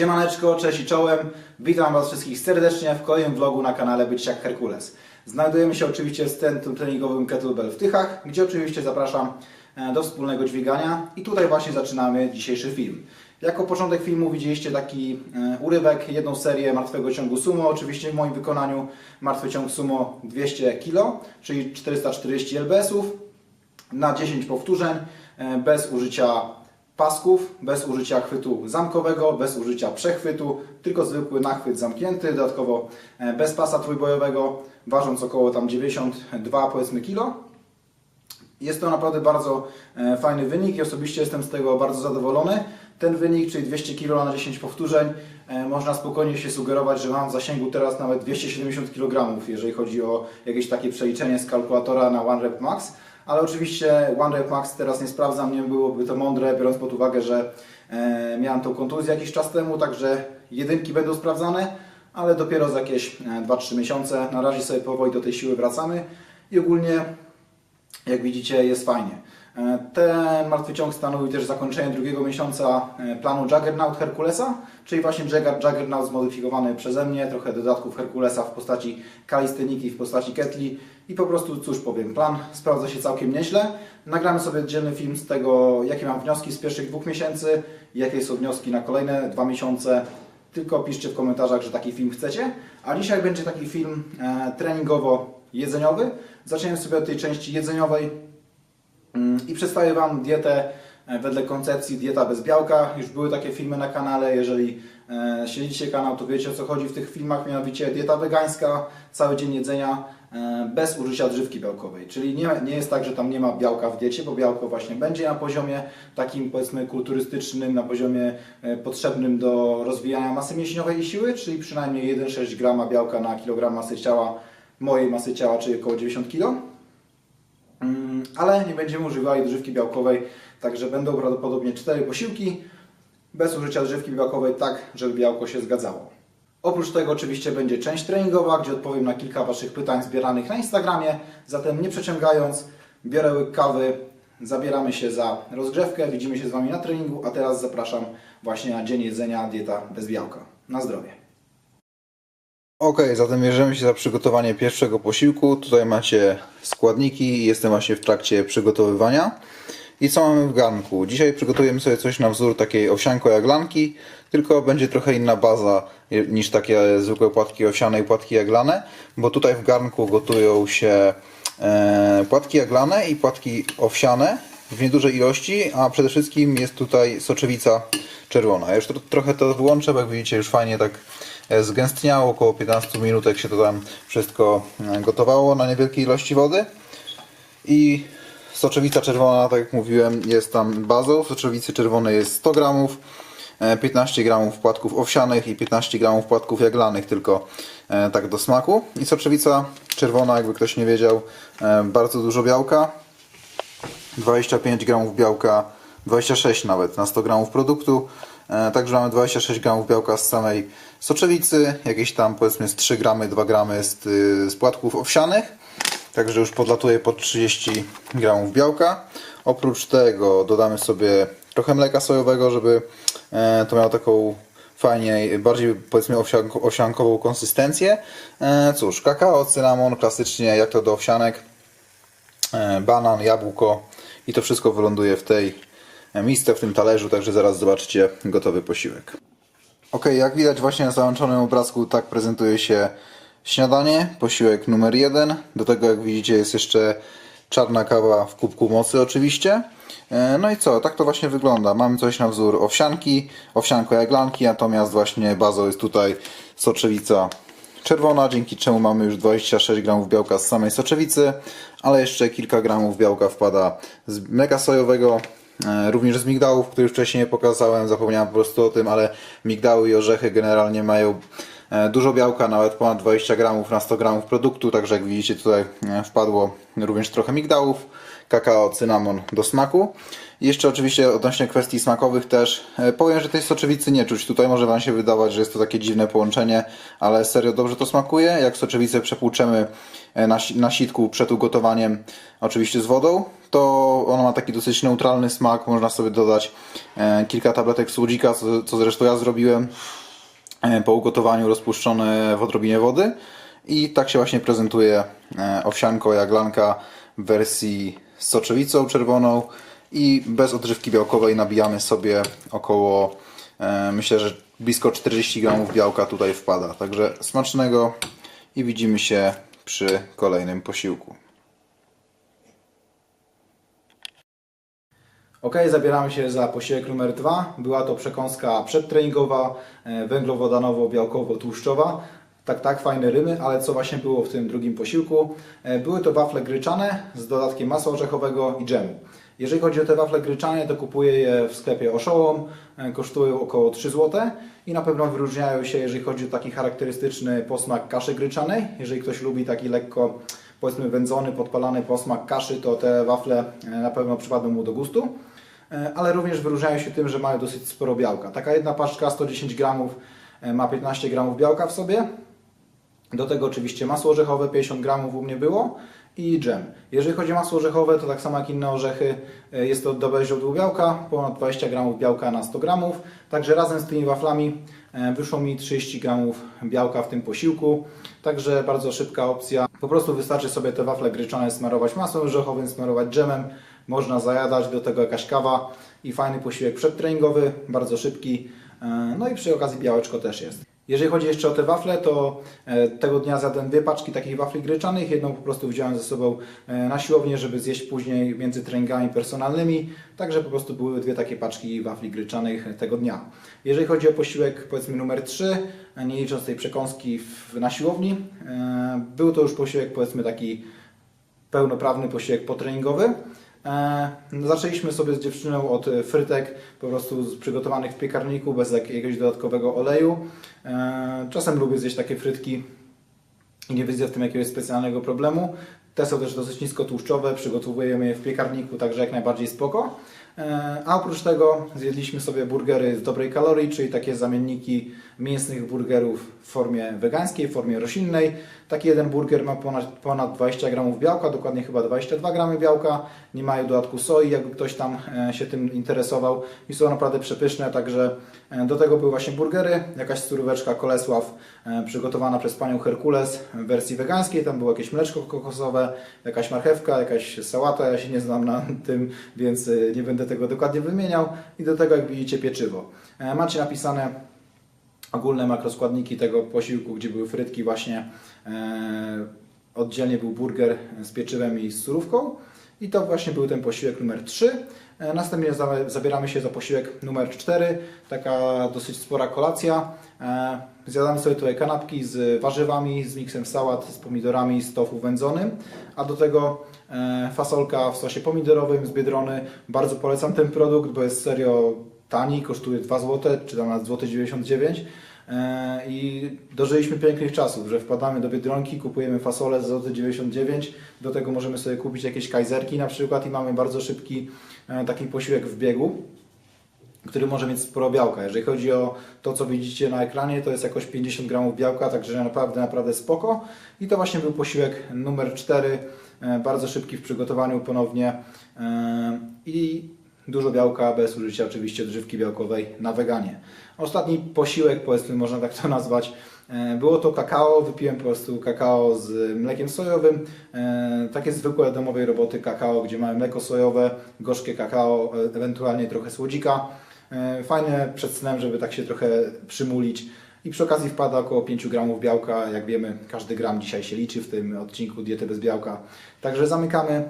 Siemaneczko, cześć i czołem. Witam Was wszystkich serdecznie w kolejnym vlogu na kanale Być jak Herkules. Znajdujemy się oczywiście w centrum treningowym Kettlebell w Tychach, gdzie oczywiście zapraszam e, do wspólnego dźwigania i tutaj właśnie zaczynamy dzisiejszy film. Jako początek filmu widzieliście taki e, urywek, jedną serię martwego ciągu sumo, oczywiście w moim wykonaniu martwy ciąg sumo 200 kg, czyli 440 lbs-ów na 10 powtórzeń, e, bez użycia pasków, bez użycia chwytu zamkowego, bez użycia przechwytu, tylko zwykły nachwyt zamknięty, dodatkowo e, bez pasa trójbojowego, ważąc około tam 92 powiedzmy kilo. Jest to naprawdę bardzo e, fajny wynik i osobiście jestem z tego bardzo zadowolony. Ten wynik, czyli 200 kg na 10 powtórzeń, e, można spokojnie się sugerować, że mam w zasięgu teraz nawet 270 kg, jeżeli chodzi o jakieś takie przeliczenie z kalkulatora na One Rep Max. Ale oczywiście One Rep Max teraz nie sprawdzam, nie byłoby to mądre, biorąc pod uwagę, że e, miałem tą kontuzję jakiś czas temu, także jedynki będą sprawdzane, ale dopiero za jakieś e, 2-3 miesiące. Na razie sobie powoli do tej siły wracamy i ogólnie jak widzicie jest fajnie. E, Ten martwy ciąg stanowi też zakończenie drugiego miesiąca e, planu Juggernaut Herkulesa, czyli właśnie Juggernaut zmodyfikowany przeze mnie, trochę dodatków Herkulesa w postaci kalisteniki, w postaci ketli i po prostu cóż powiem, plan sprawdza się całkiem nieźle. Nagramy sobie oddzielny film z tego, jakie mam wnioski z pierwszych dwóch miesięcy, jakie są wnioski na kolejne dwa miesiące. Tylko piszcie w komentarzach, że taki film chcecie. A dzisiaj będzie taki film e, treningowo-jedzeniowy. Zaczniemy sobie od tej części jedzeniowej i przedstawię Wam dietę e, wedle koncepcji dieta bez białka. Już były takie filmy na kanale, jeżeli e, śledzicie kanał, to wiecie o co chodzi w tych filmach, mianowicie dieta wegańska, cały dzień jedzenia e, bez użycia odżywki białkowej. Czyli nie, nie jest tak, że tam nie ma białka w diecie, bo białko właśnie będzie na poziomie takim powiedzmy kulturystycznym, na poziomie potrzebnym do rozwijania masy mięśniowej i siły, czyli przynajmniej 1,6 grama białka na kilogram masy ciała, mojej masy ciała, czyli około 90 kg. Ale nie będziemy używali odżywki białkowej, także będą prawdopodobnie cztery posiłki bez użycia odżywki białkowej, tak żeby białko się zgadzało. Oprócz tego oczywiście będzie część treningowa, gdzie odpowiem na kilka Waszych pytań zbieranych na Instagramie, zatem nie przeciągając, biorę łyk kawy, zabieramy się za rozgrzewkę, widzimy się z Wami na treningu, a teraz zapraszam właśnie na dzień jedzenia, dieta bez białka. Na zdrowie. Ok, zatem bierzemy się za przygotowanie pierwszego posiłku. Tutaj macie składniki, jestem właśnie w trakcie przygotowywania. I co mamy w garnku? Dzisiaj przygotujemy sobie coś na wzór takiej owsianko-jaglanki, tylko będzie trochę inna baza niż takie zwykłe płatki owsiane i płatki jaglane, bo tutaj w garnku gotują się e, płatki jaglane i płatki owsiane w niedużej ilości, a przede wszystkim jest tutaj soczewica czerwona. Ja już tro, trochę to wyłączę, bo jak widzicie już fajnie tak e, zgęstniało, około 15 minutek się to tam wszystko e, gotowało na niewielkiej ilości wody. I soczewica czerwona, tak jak mówiłem, jest tam bazą. Soczewicy czerwonej jest 100 gramów, e, 15 gramów płatków owsianych i 15 gramów płatków jaglanych, tylko e, tak do smaku. I soczewica czerwona, jakby ktoś nie wiedział, e, bardzo dużo białka. 25 gramów białka, 26 nawet na 100 gramów produktu. E, Także mamy 26 gramów białka z samej soczewicy, jakieś tam powiedzmy z 3 gramy, 2 gramy z, y, z płatków owsianych. Także już podlatuje pod 30 gramów białka. Oprócz tego dodamy sobie trochę mleka sojowego, żeby e, to miało taką fajnie, bardziej powiedzmy owsianko, owsiankową konsystencję. E, Cóż, kakao, cynamon, klasycznie jak to do owsianek banan, jabłko i to wszystko wyląduje w tej e, misce, w tym talerzu, także zaraz zobaczycie gotowy posiłek. Ok, jak widać właśnie na załączonym obrazku tak prezentuje się śniadanie, posiłek numer jeden. Do tego jak widzicie jest jeszcze czarna kawa w kubku mocy oczywiście. E, No i co, tak to właśnie wygląda. Mamy coś na wzór owsianki, owsianko-jaglanki, natomiast właśnie bazą jest tutaj soczewica czerwona, dzięki czemu mamy już 26 gramów białka z samej soczewicy, ale jeszcze kilka gramów białka wpada z mleka sojowego, e, również z migdałów, które wcześniej nie pokazałem, zapomniałem po prostu o tym, ale migdały i orzechy generalnie mają Dużo białka, nawet ponad 20 gramów na 100 gramów produktu, także jak widzicie tutaj e, wpadło również trochę migdałów, kakao, cynamon do smaku. Jeszcze oczywiście odnośnie kwestii smakowych też e, powiem, że tej soczewicy nie czuć. Tutaj może Wam się wydawać, że jest to takie dziwne połączenie, ale serio dobrze to smakuje. Jak soczewicę przepłuczemy e, na, na sitku przed ugotowaniem, oczywiście z wodą, to ona ma taki dosyć neutralny smak. Można sobie dodać e, kilka tabletek słodzika, co, co zresztą ja zrobiłem e, po ugotowaniu rozpuszczone w odrobinie wody i tak się właśnie prezentuje e, owsianko jaglanka w wersji z soczewicą czerwoną i bez odżywki białkowej nabijamy sobie około e, myślę, że blisko 40 gramów białka tutaj wpada. Także smacznego i widzimy się przy kolejnym posiłku. Ok, zabieramy się za posiłek numer dwa. Była to przekąska przedtreningowa, e, węglowodanowo-białkowo-tłuszczowa. Tak, tak, fajne rymy, ale co właśnie było w tym drugim posiłku? E, Były to wafle gryczane z dodatkiem masła orzechowego i dżemu. Jeżeli chodzi o te wafle gryczane, to kupuję je w sklepie Oszołom, e, kosztują około 3 zł i na pewno wyróżniają się, jeżeli chodzi o taki charakterystyczny posmak kaszy gryczanej. Jeżeli ktoś lubi taki lekko, powiedzmy, wędzony, podpalany posmak kaszy, to te wafle na pewno przypadną mu do gustu. E, ale również wyróżniają się tym, że mają dosyć sporo białka. Taka jedna paczka 110 gramów e, ma 15 gramów białka w sobie. Do tego oczywiście masło orzechowe 50 gramów u mnie było i dżem. Jeżeli chodzi o masło orzechowe, to tak samo jak inne orzechy, e, jest to dobre źródło białka, ponad 20 gramów białka na 100 gramów. Także razem z tymi waflami wyszło mi 30 gramów białka w tym posiłku. Także bardzo szybka opcja. Po prostu wystarczy sobie te wafle gryczane smarować masłem orzechowym, smarować dżemem. Można zajadać, do tego jakaś kawa i fajny posiłek przedtreningowy, bardzo szybki. E, No i przy okazji białeczko też jest. Jeżeli chodzi jeszcze o te wafle, to e, tego dnia zjadłem dwie paczki takich wafli gryczanych. Jedną po prostu wziąłem ze sobą e, na siłownię, żeby zjeść później między treningami personalnymi. Także po prostu były dwie takie paczki wafli gryczanych tego dnia. Jeżeli chodzi o posiłek powiedzmy numer 3, nie licząc tej przekąski w, na siłowni, był to już posiłek powiedzmy taki pełnoprawny posiłek potreningowy. E, no, zaczęliśmy sobie z dziewczyną od e, frytek, po prostu przygotowanych w piekarniku, bez jakiegoś dodatkowego oleju. E, czasem lubię zjeść takie frytki i nie widzę w tym jakiegoś specjalnego problemu. Te są też dosyć niskotłuszczowe, przygotowujemy je w piekarniku, także jak najbardziej spoko. A oprócz tego zjedliśmy sobie burgery z dobrej kalorii, czyli takie zamienniki mięsnych burgerów w formie wegańskiej, w formie roślinnej. Taki jeden burger ma ponad, ponad 20 gramów białka, dokładnie chyba 22 gramy białka. Nie mają dodatku soi, jakby ktoś tam e, się tym interesował. I są naprawdę przepyszne, także e, do tego były właśnie burgery, jakaś suróweczka Kolesław e, przygotowana przez panią Herkules w wersji wegańskiej. Tam było jakieś mleczko kokosowe, jakaś marchewka, jakaś sałata. Ja się nie znam na tym, więc nie będę tego dokładnie wymieniał. I do tego, jak widzicie, pieczywo. Macie napisane ogólne makroskładniki tego posiłku, gdzie były frytki właśnie, e, oddzielnie był burger z pieczywem i z surówką i to właśnie był ten posiłek numer 3. E, następnie za, zabieramy się za posiłek numer 4, taka dosyć spora kolacja. E, zjadamy sobie tutaj kanapki z warzywami, z miksem sałat, z pomidorami, z tofu wędzonym, a do tego fasolka w sosie pomidorowym z Biedrony. Bardzo polecam ten produkt, bo jest serio tani, kosztuje 2 zł, czy tam nawet złote 99 E, i dożyliśmy pięknych czasów, że wpadamy do Biedronki, kupujemy fasolę za złoty 99, do tego możemy sobie kupić jakieś kajzerki na przykład i mamy bardzo szybki e, taki posiłek w biegu, który może mieć sporo białka. Jeżeli chodzi o to, co widzicie na ekranie, to jest jakoś 50 gramów białka, także naprawdę, naprawdę spoko. I to właśnie był posiłek numer 4, e, bardzo szybki w przygotowaniu ponownie i dużo białka bez użycia oczywiście odżywki białkowej na weganie. Ostatni posiłek, powiedzmy, można tak to nazwać, e, było to kakao, wypiłem po prostu kakao z mlekiem sojowym, e, takie zwykłe domowej roboty kakao, gdzie mamy mleko sojowe, gorzkie kakao, e, ewentualnie trochę słodzika. Fajne przed snem, żeby tak się trochę przymulić. I przy okazji wpada około 5 gramów białka. Jak wiemy, każdy gram dzisiaj się liczy w tym odcinku diety bez białka. Także zamykamy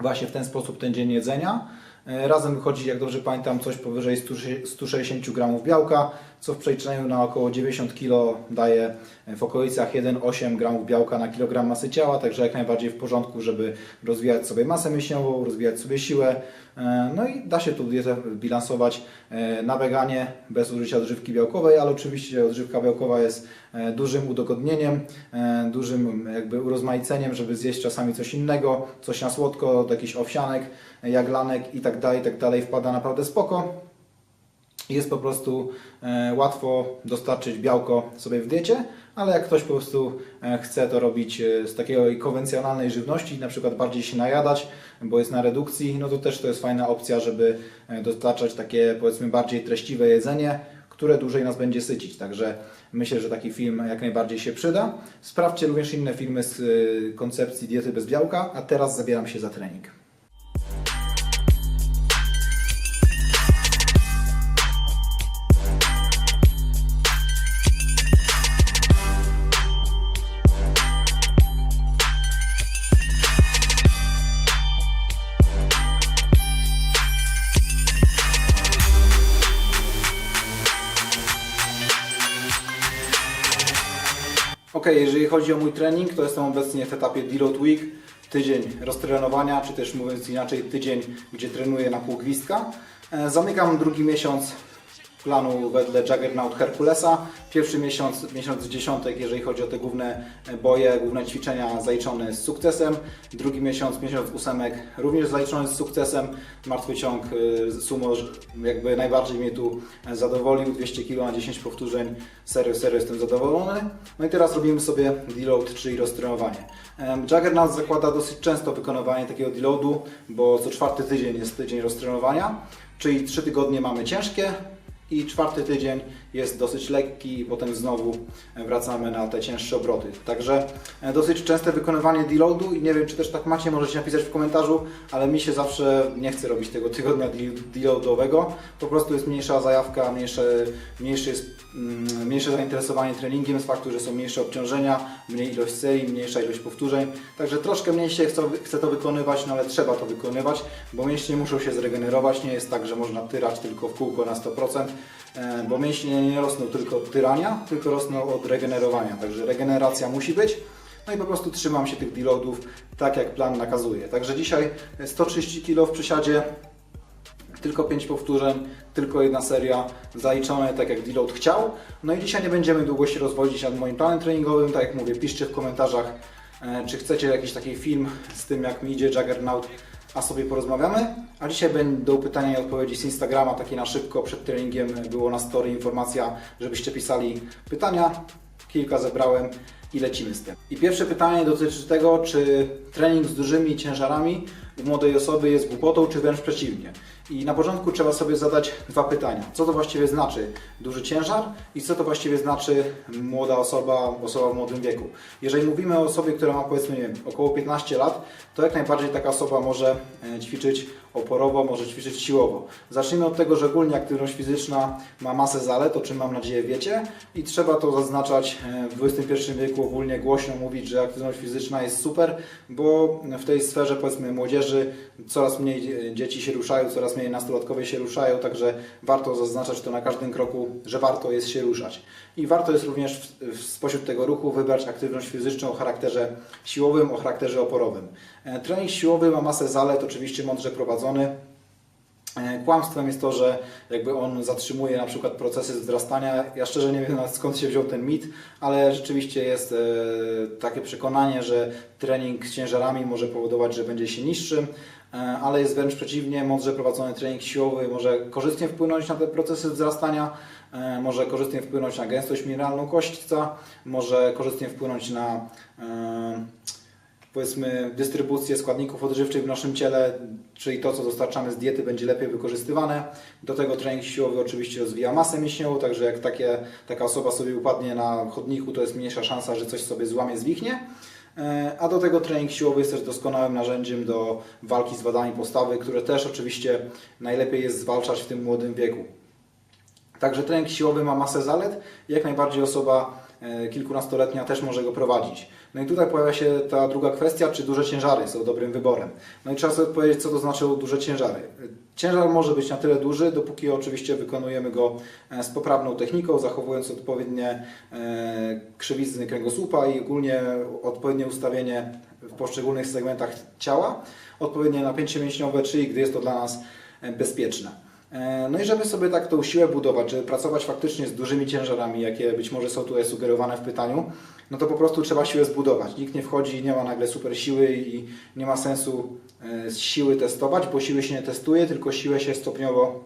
właśnie w ten sposób ten dzień jedzenia. E, Razem wychodzi, jak dobrze pamiętam, coś powyżej 100 160 gramów białka, co w przeliczeniu na około 90 kg daje w okolicach 1,8 gramów białka na kilogram masy ciała, także jak najbardziej w porządku, żeby rozwijać sobie masę mięśniową, rozwijać sobie siłę. E, No i da się tu dietę bilansować e, na weganie bez użycia odżywki białkowej, ale oczywiście odżywka białkowa jest e, dużym udogodnieniem, dużym jakby urozmaiceniem, żeby zjeść czasami coś innego, coś na słodko, jakiś owsianek, jaglanek i tak dalej, tak dalej, wpada naprawdę spoko. Jest po prostu e, łatwo dostarczyć białko sobie w diecie, ale jak ktoś po prostu e, chce to robić e, z takiej konwencjonalnej żywności, na przykład bardziej się najadać, bo jest na redukcji, no to też to jest fajna opcja, żeby dostarczać takie powiedzmy bardziej treściwe jedzenie, które dłużej nas będzie sycić. Także myślę, że taki film jak najbardziej się przyda. Sprawdźcie również inne filmy z koncepcji diety bez białka, a teraz zabieram się za trening. Jeżeli chodzi o mój trening, to jestem obecnie w etapie Deload Week, tydzień roztrenowania, czy też mówiąc inaczej, tydzień, gdzie trenuję na pół gwizdka. E, Zamykam drugi miesiąc planu wedle Juggernaut Herkulesa. Pierwszy miesiąc, miesiąc dziesiątek, jeżeli chodzi o te główne boje, główne ćwiczenia zaliczony z sukcesem. Drugi miesiąc, miesiąc ósemek również zaliczony z sukcesem. Martwy ciąg y, sumo jakby najbardziej mnie tu zadowolił. 200 kg na 10 powtórzeń. Serio, serio jestem zadowolony. No i teraz robimy sobie deload, czyli roztrenowanie. Juggernaut zakłada dosyć często wykonywanie takiego deloadu, bo co czwarty tydzień jest tydzień roztrenowania, czyli 3 tygodnie mamy ciężkie, i czwarty tydzień jest dosyć lekki i potem znowu wracamy na te cięższe obroty. Także e, dosyć częste wykonywanie deloadu i nie wiem, czy też tak macie, możecie napisać w komentarzu, ale mi się zawsze nie chce robić tego tygodnia de- deloadowego. Po prostu jest mniejsza zajawka, mniejsze, mniejsze, jest, mm, mniejsze zainteresowanie treningiem z faktu, że są mniejsze obciążenia, mniej ilość serii, mniejsza ilość powtórzeń. Także troszkę mniej się chce, to wykonywać, no ale trzeba to wykonywać, bo mięśnie muszą się zregenerować. Nie jest tak, że można tyrać tylko w kółko na 100%, e, bo mięśnie nie rosną tylko od tyrania, tylko rosną od regenerowania. Także regeneracja musi być. No i po prostu trzymam się tych deloadów tak, jak plan nakazuje. Także dzisiaj 130 kg w przysiadzie, tylko 5 powtórzeń, tylko jedna seria, zaliczone tak jak deload chciał. No i dzisiaj nie będziemy długo się rozwodzić nad moim planem treningowym, tak jak mówię, piszcie w komentarzach, e, czy chcecie jakiś taki film z tym jak mi idzie Juggernaut, a sobie porozmawiamy. A dzisiaj będą pytania i odpowiedzi z Instagrama, takie na szybko, przed treningiem było na story informacja, żebyście pisali pytania, kilka zebrałem i lecimy z tym. I pierwsze pytanie dotyczy tego, czy trening z dużymi ciężarami u młodej osoby jest głupotą, czy wręcz przeciwnie. I na początku trzeba sobie zadać dwa pytania. Co to właściwie znaczy duży ciężar i co to właściwie znaczy młoda osoba, osoba w młodym wieku. Jeżeli mówimy o osobie, która ma powiedzmy wiem, około 15 lat, to jak najbardziej taka osoba może e, ćwiczyć oporowo, może ćwiczyć siłowo. Zacznijmy od tego, że ogólnie aktywność fizyczna ma masę zalet, o czym mam nadzieję wiecie i trzeba to zaznaczać e, w XXI wieku ogólnie głośno mówić, że aktywność fizyczna jest super, bo w tej sferze powiedzmy młodzieży coraz mniej dzieci się ruszają, coraz mniej nastolatkowie się ruszają, także warto zaznaczać to na każdym kroku, że warto jest się ruszać. I warto jest również w, w, spośród tego ruchu wybrać aktywność fizyczną o charakterze siłowym, o charakterze oporowym. E, Trening siłowy ma masę zalet, oczywiście mądrze prowadzony. E, Kłamstwem jest to, że jakby on zatrzymuje na przykład procesy wzrastania. Ja szczerze nie wiem skąd się wziął ten mit, ale rzeczywiście jest e, takie przekonanie, że trening z ciężarami może powodować, że będzie się niższym, e, ale jest wręcz przeciwnie. Mądrze prowadzony trening siłowy może korzystnie wpłynąć na te procesy wzrastania, może korzystnie wpłynąć na gęstość mineralną kośćca, może korzystnie wpłynąć na powiedzmy dystrybucję składników odżywczych w naszym ciele, czyli to, co dostarczamy z diety, będzie lepiej wykorzystywane. Do tego trening siłowy oczywiście rozwija masę mięśniową, także jak takie, taka osoba sobie upadnie na chodniku, to jest mniejsza szansa, że coś sobie złamie, zwichnie. E, A do tego trening siłowy jest też doskonałym narzędziem do walki z wadami postawy, które też oczywiście najlepiej jest zwalczać w tym młodym wieku. Także trening siłowy ma masę zalet. Jak najbardziej osoba kilkunastoletnia też może go prowadzić. No i tutaj pojawia się ta druga kwestia, czy duże ciężary są dobrym wyborem. No i trzeba sobie odpowiedzieć, co to znaczy duże ciężary. Ciężar może być na tyle duży, dopóki oczywiście wykonujemy go e, z poprawną techniką, zachowując odpowiednie e, krzywizny kręgosłupa i ogólnie odpowiednie ustawienie w poszczególnych segmentach ciała, odpowiednie napięcie mięśniowe, czyli gdy jest to dla nas e, bezpieczne. E, No i żeby sobie tak tą siłę budować, żeby pracować faktycznie z dużymi ciężarami, jakie być może są tutaj sugerowane w pytaniu, no to po prostu trzeba siłę zbudować. Nikt nie wchodzi, nie ma nagle super siły i nie ma sensu e, siły testować, bo siły się nie testuje, tylko siłę się stopniowo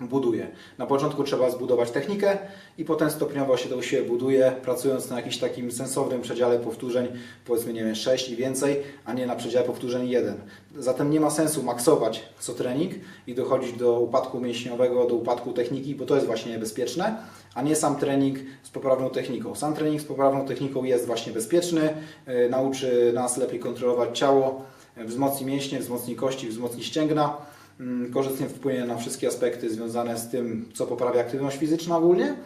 buduje. Na początku trzeba zbudować technikę i potem stopniowo się tą siłę buduje, pracując na jakimś takim sensownym przedziale powtórzeń, powiedzmy nie wiem, 6 i więcej, a nie na przedziale powtórzeń 1. Zatem nie ma sensu maksować co trening i dochodzić do upadku mięśniowego, do upadku techniki, bo to jest właśnie niebezpieczne, a nie sam trening z poprawną techniką. Sam trening z poprawną techniką jest właśnie bezpieczny, yy, nauczy nas lepiej kontrolować ciało, yy, wzmocni mięśnie, wzmocni kości, wzmocni ścięgna korzystnie wpłynie na wszystkie aspekty związane z tym, co poprawia aktywność fizyczna ogólnie.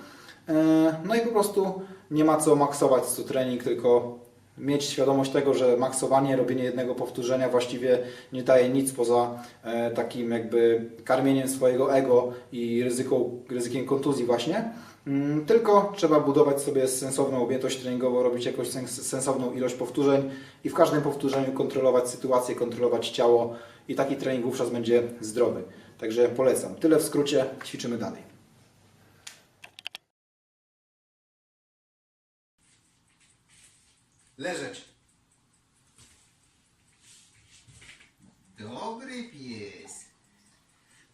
E, No i po prostu nie ma co maksować co trening, tylko mieć świadomość tego, że maksowanie, robienie jednego powtórzenia właściwie nie daje nic poza e, takim jakby karmieniem swojego ego i ryzykiem kontuzji właśnie. Mm, Tylko trzeba budować sobie sensowną objętość treningową, robić jakąś sens- sensowną ilość powtórzeń i w każdym powtórzeniu kontrolować sytuację, kontrolować ciało i taki trening wówczas będzie zdrowy. Także polecam. Tyle w skrócie, ćwiczymy dalej. Leżeć. Dobry pies.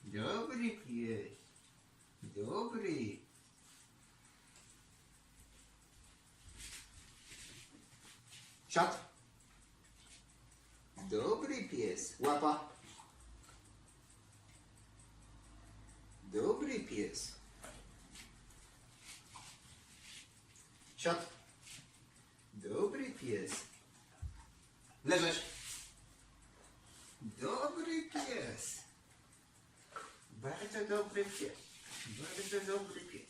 Dobry pies. Dobry. Siad. Dobry pies. Łapa. Dobry pies. Siad. Dobry pies. Leżeć. Dobry pies. Bardzo dobry pies. Bardzo dobry pies.